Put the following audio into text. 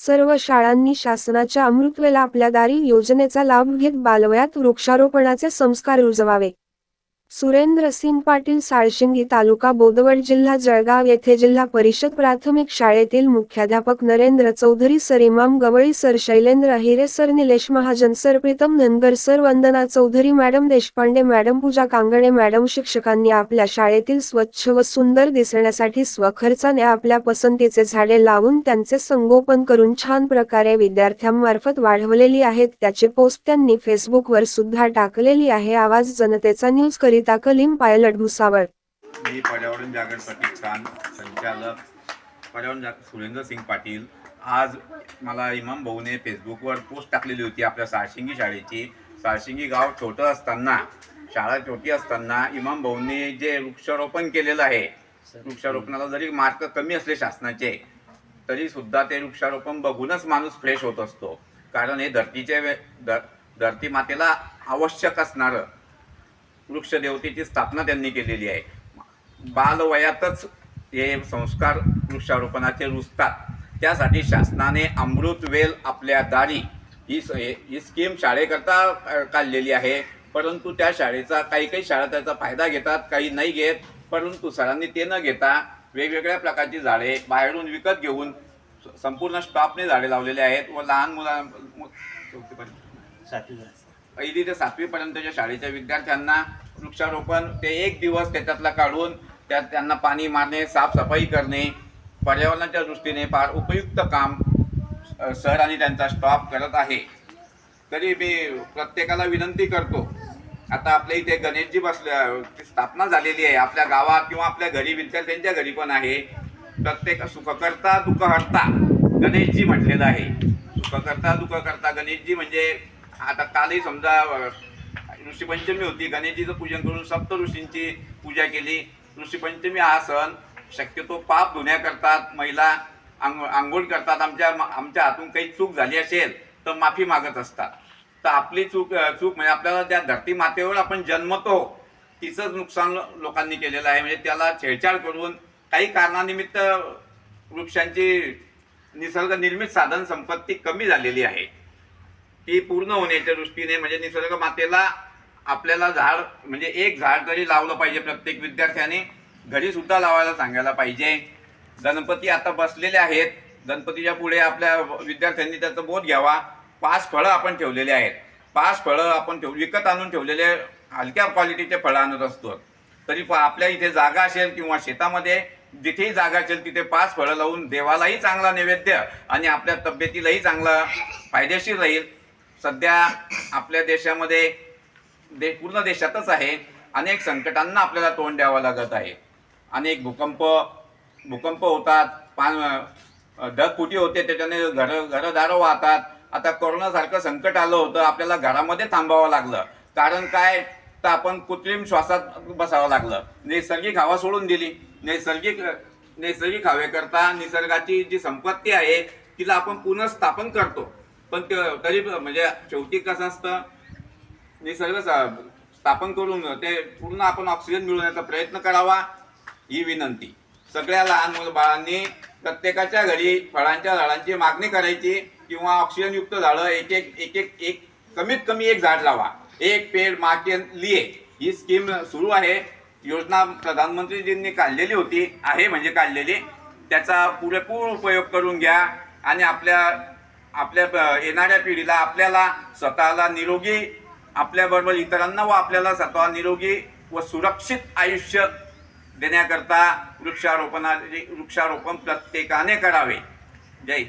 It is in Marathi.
सर्व शाळांनी शासनाच्या अमृतवेला आपल्या दारी योजनेचा लाभ घेत बालवयात वृक्षारोपणाचे संस्कार रुजवावे सुरेंद्र सिंग पाटील साळशिंगी तालुका बोदवड जिल्हा जळगाव येथे जिल्हा परिषद प्राथमिक शाळेतील मुख्याध्यापक Narendra Chaudhari sir Imam Gawali sir Shailendra Hire sir Nilesh Mahajan sir Pritam Dhangar sir Vandana Chaudhari madam Deshpande madam Pooja Kangane madam शिक्षकांनी आपल्या शाळेतील स्वच्छ व सुंदर दिसण्यासाठी स्वखर्चाने आपल्या पसंतीचे झाडे लावून त्यांचे संगोपन करून छान प्रकारे विद्यार्थ्यांमार्फत वाढवलेली आहेत. त्याचे पोस्ट त्यांनी फेसबुकवर सुद्धा टाकलेली आहे. आवाज जनतेचा न्यूज करीत कलीम पायलट भुसावळ. मी पर्यावरण जागरण प्रतिष्ठान संचालक पर्यावरण जाग सुरेंद्र सिंग पाटील. आज मला इमाम भाऊने फेसबुकवर पोस्ट टाकलेली होती आपल्या साळशिंगी शाळेची. साळशिंगी गाव छोटं असताना शाळा छोटी असताना इमाम भाऊंनी जे वृक्षारोपण केलेलं आहे वृक्षारोपणाला जरी मार्क कमी असले शासनाचे तरी सुद्धा ते वृक्षारोपण बघूनच माणूस फ्रेश होत असतो. कारण हे धरतीचे धरती मातेला आवश्यक असणारं. वृक्षदेवतेची स्थापना त्यांनी केलेली आहे. बालवयातच हे संस्कार वृक्षारोपणाचे रुजतात. त्यासाठी शासनाने अमृत वेल आपल्या दारी ही स- ही स्कीम शाळेकरता काढलेली आहे. परंतु त्या शाळेचा काही काही शाळा त्याचा फायदा घेतात काही नाही घेत. परंतु सरांनी ते न घेता वेगवेगळ्या प्रकारची झाडे बाहेरून विकत घेऊन संपूर्ण स्टॉपने झाडे लावलेले आहेत व लहान मुलां पहिली ते सातवीपर्यंतच्या शाळेच्या विद्यार्थ्यांना वृक्षारोपण ते एक दिवस त्याच्यातला काढून त्यात त्यांना पाणी मारणे साफसफाई करणे पर्यावरणाच्या दृष्टीने फार उपयुक्त काम सर आणि त्यांचा स्टॉप करत आहे. तरी मी प्रत्येकाला विनंती करतो आता आपल्या इथे गणेशजी बसल्या स्थापना झालेली आहे. आपल्या गावात किंवा आपल्या घरी विद्यार्थ्यांच्या घरी पण आहे. प्रत्येक सुखकर्ता दुःख हरता गणेशजी म्हटलेलं आहे. सुखकर्ता दुःख करता गणेशजी म्हणजे आता कालही समजा ऋषीपंचमी होती गणेशजीचं पूजन करून सप्त ऋषींची पूजा केली. ऋषीपंचमी हा सण शक्यतो पाप धुण्या करतात महिला आंघोळ आंघोळ करतात. आमच्या आमच्या हातून काही चूक झाली असेल तर माफी मागत असतात. तर आपली चूक चूक म्हणजे आपल्याला त्या धरती मातेवर आपण जन्मतो तिचंच नुकसान लोकांनी केलेलं आहे. म्हणजे त्याला छेडछाड करून काही कारणानिमित्त वृक्षांची निसर्ग निर्मित साधन संपत्ती कमी झालेली आहे. ती पूर्ण होण्याच्या दृष्टीने म्हणजे निसर्ग मातेला आपल्याला झाड म्हणजे एक झाड तरी लावलं पाहिजे प्रत्येक विद्यार्थ्याने. घरी सुद्धा लावायला सांगायला पाहिजे. गणपती आता बसलेले आहेत. गणपतीच्या पुढे आपल्या विद्यार्थ्यांनी त्याचा बोध घ्यावा. पाच फळं आपण ठेवलेले आहेत. पाच फळं आपण ठेव विकत आणून ठेवलेले हलक्या क्वालिटीचे फळं आणत असतो. तरी आपल्या इथे जागा असेल किंवा शेतामध्ये जिथेही जागा असेल तिथे पाच फळं लावून देवालाही चांगला नैवेद्य आणि आपल्या तब्येतीलाही चांगला फायदेशीर राहील. सध्या आपल्या देशामध्ये दे पूर्ण देशातच आहे. अनेक संकटांना आपल्याला तोंड द्यावं लागत आहे. अनेक भूकंप भूकंप होतात. पान ढगफुटी होते त्याच्याने घर घरदारं वाहतात. आता कोरोनासारखं संकट आलं होतं आपल्याला घरामध्ये थांबावं लागलं. कारण काय? तर आपण कृत्रिम श्वासात बसावं लागलं. नैसर्गिक हवा सोडून दिली. नैसर्गिक नैसर्गिक हवेकरता निसर्गाची जी संपत्ती आहे तिला आपण पुनर्स्थापन करतो. पण तरी म्हणजे शेवटी कसं असतं निसर्ग स्थापन करून ते पूर्ण आपण ऑक्सिजन मिळवण्याचा प्रयत्न करावा ही विनंती. सगळ्या लहान मुलं बाळांनी प्रत्येकाच्या घरी फळांच्या झाडांची मागणी करायची किंवा ऑक्सिजनयुक्त झाडं एक एक एक एक एक कमीत कमी एक झाड लावा. एक पेड माके लिये. ही स्कीम सुरू आहे. योजना प्रधानमंत्रीजींनी काढलेली होती आहे म्हणजे काढलेली. त्याचा पुरेपूर उपयोग करून घ्या आणि आपल्या आपल्या येणाऱ्या पिढीला आपल्याला स्वतःला निरोगी आपल्याबरोबर इतरांना व आपल्याला स्वतः निरोगी व सुरक्षित आयुष्य देण्याकरता वृक्षारोपणा वृक्षारोपण प्रत्येकाने करावे. जय